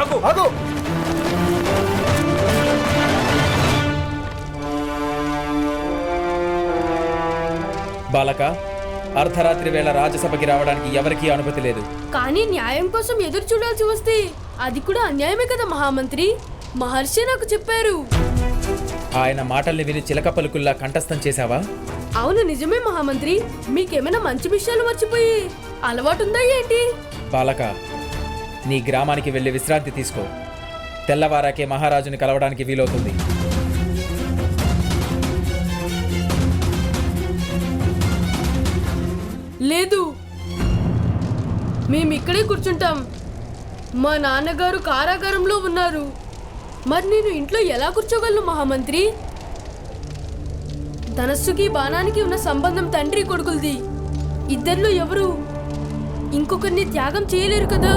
ఆగు. ఆగు. బాలక అర్ధరాత్రి వేళ రాజ్యసభకి రావడానికి ఎవరికీ అనుమతి లేదు. కానీ న్యాయం కోసం ఎదురు చూడాల్సి వస్తే అది కూడా అన్యాయమే కదా మహామంత్రి. మహర్షి నాకు చెప్పారు. ఆయన మాటల్ని విని చిలక పలుకుల్లా కంఠస్థం చేశావా? అవును నిజమే మహామంత్రి. మీకేమైనా మంచి విషయాలు మర్చిపోయి అలవాటుందా ఏంటి? బాలక నీ గ్రామానికి వెళ్ళి విశ్రాంతి తీసుకో. తెల్లవారాకే మహారాజుని కలవడానికి వీలవుతుంది. లేదు. మేము ఇక్కడే కూర్చుంటాం. మా నాన్నగారు కారాగారంలో ఉన్నారు. మరి నేను ఇంట్లో ఎలా కూర్చోగలను మహామంత్రి? ధనస్సుకి బాణానికి ఉన్న సంబంధం తండ్రి కొడుకులది. ఇద్దరిలో ఎవరు? ఇంకొకరిని త్యాగం చేయలేరు కదా?